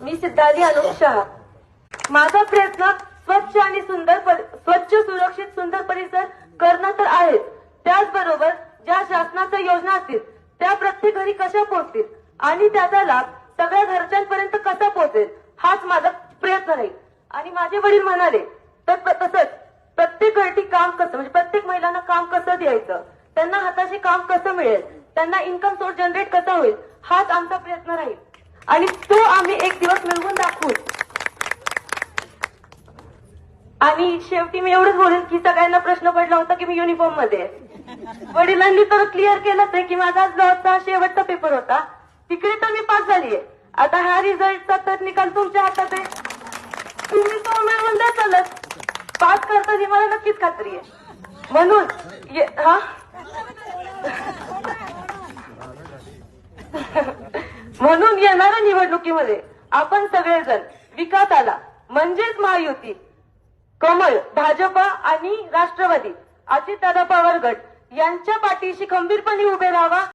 मी सिद्धाली अनुप शहा. माझा प्रयत्न स्वच्छ आणि सुंदर स्वच्छ सुरक्षित सुंदर परिसर करणं तर आहेच. त्याचबरोबर ज्या शासनाच्या योजना असतील त्या प्रत्येक घरी कशा पोहोचतील आणि त्याचा लाभ सगळ्या घरच्यांपर्यंत कसा पोहोचेल हाच माझा प्रयत्न राहील आणि माझे वडील म्हणाले तर तसंच प्रत्येक घरटी काम कसं म्हणजे प्रत्येक महिलांना काम कसं द्यायचं? त्यांना हाताशी काम कसं मिळेल? त्यांना इन्कम सोर्स जनरेट कसा होईल? हाच आमचा प्रयत्न राहील. आणि तो आम्ही एक दिवस मिळवून दाखवू. आणि शेवटी मी एवढंच बोलेन की सगळ्यांना प्रश्न पडला होता की मी युनिफॉर्ममध्ये वडिलांनी तर क्लिअर केलंच आहे की माझा जो लॉचा शेवटचा पेपर होता. तिकडे तर मी पास झालीये. आता हा रिझल्टचा तर निकाल तुमच्या हातात आहे. तुम्ही तो मिळवून द्या चालत पास करता ही मला नक्कीच खात्री आहे. म्हणून ये- हा? म्हणून येणाऱ्या निवडणुकीमध्ये आपण सगळेजण विकासाला म्हणजेच महायुती. कमळ भाजपा आणि राष्ट्रवादी. अजितदादा पवार गट यांच्या पाठीशी खंबीरपणे उभे राहावा.